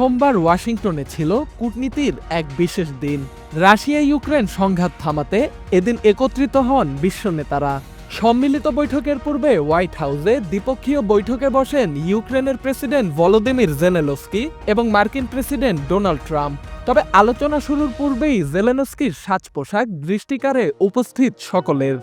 সোমবার ওয়াশিংটনে ছিল কূটনীতির এক বিশেষ দিন। রাশিয়া, ইউক্রেন সংঘাত থামাতে এদিন একত্রিত হন বিশ্ব নেতারা। সম্মিলিত বৈঠকের পূর্বে হোয়াইট হাউসে দ্বিপক্ষীয় বৈঠকে বসেন ইউক্রেনের প্রেসিডেন্ট ভলোদিমির জেনেলস্কি এবং মার্কিন প্রেসিডেন্ট ডোনাল্ড ট্রাম্প। তবে আলোচনা শুরুর পূর্বেই জেলেনস্কির সাজ পোশাক দৃষ্টিকারে উপস্থিত সকলের।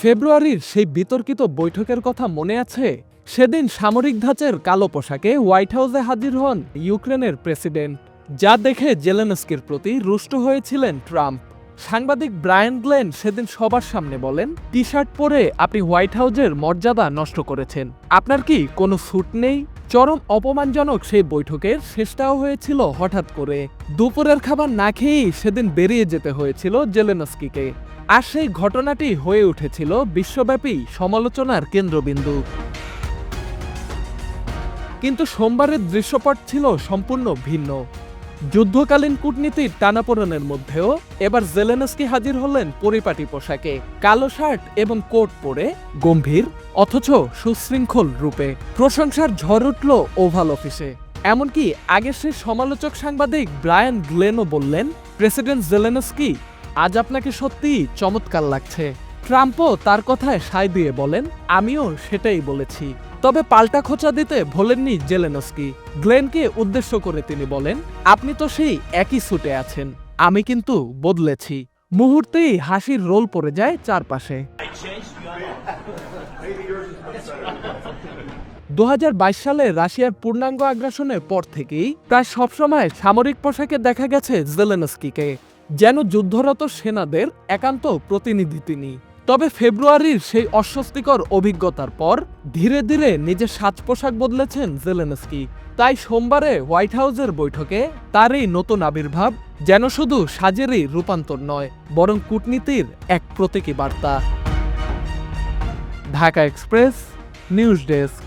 ফেব্রুয়ারির সেই বিতর্কিত বৈঠকের কথা মনে আছে? সেদিন সামরিক ধাঁচের কালো পোশাকে হোয়াইট হাউসে হাজির হন ইউক্রেনের প্রেসিডেন্ট, যা দেখে জেলেনস্কির প্রতি রুষ্ট হয়েছিলেন ট্রাম্প। সাংবাদিক ব্রায়ান গ্লেন সেদিন সবার সামনে বলেন টি শার্ট পরে আপনি হোয়াইট হাউসের মর্যাদা নষ্ট করেছেন। আপনার কি কোনো স্যুট নেই? চরম অপমানজনক সেই বৈঠকের শেষটাও হয়েছিল হঠাৎ করে। দুপুরের খাবার না খেয়েই সেদিন বেরিয়ে যেতে হয়েছিল জেলেনস্কিকে। আর সেই ঘটনাটি হয়ে উঠেছিল বিশ্বব্যাপী সমালোচনার কেন্দ্রবিন্দু। কিন্তু সোমবারের দৃশ্যপট ছিল সম্পূর্ণ ভিন্ন। যুদ্ধকালীন কূটনীতির টানাপোড়েনের মধ্যেও এবার জেলেনস্কি হাজির হলেন পরিপাটি পোশাকে, কালো শার্ট এবং কোট পরে গম্ভীর অথচ সুশৃঙ্খল রূপে। প্রশংসার ঝড় উঠল ওভাল অফিসে। এমনকি আগের সেই সমালোচক সাংবাদিক ব্রায়ান গ্লেনও বললেন, প্রেসিডেন্ট জেলেনস্কি, আজ আপনাকে সত্যি চমৎকার লাগছে। ট্রাম্পও তার কথায় সায় দিয়ে বলেন, আমিও সেটাই বলেছি। তবে পাল্টা খোঁচা দিতে ভোলেননি জেলেনস্কি। গ্লেনকে উদ্দেশ্য করে তিনি বলেন, আপনি তো সেই একই স্যুটে আছেন, আমি কিন্তু বদলেছি। মুহূর্তেই হাসির রোল পড়ে যায় চারপাশে। দু হাজার বাইশ সালে রাশিয়ার পূর্ণাঙ্গ আগ্রাসনের পর থেকেই প্রায় সবসময় সামরিক পোশাকে দেখা গেছে জেলেনস্কিকে, যেন যুদ্ধরত সেনাদের একান্ত প্রতিনিধি তিনি। তবে ফেব্রুয়ারির সেই অস্বস্তিকর অভিজ্ঞতার পর ধীরে ধীরে নিজের সাজ পোশাক বদলেছেন জেলেনস্কি। তাই সোমবারে হোয়াইট হাউসের বৈঠকে তার এই নতুন আবির্ভাব যেন শুধু সাজেরই রূপান্তর নয়, বরং কূটনীতির এক প্রতীকী বার্তা। Dhaka express, news desk.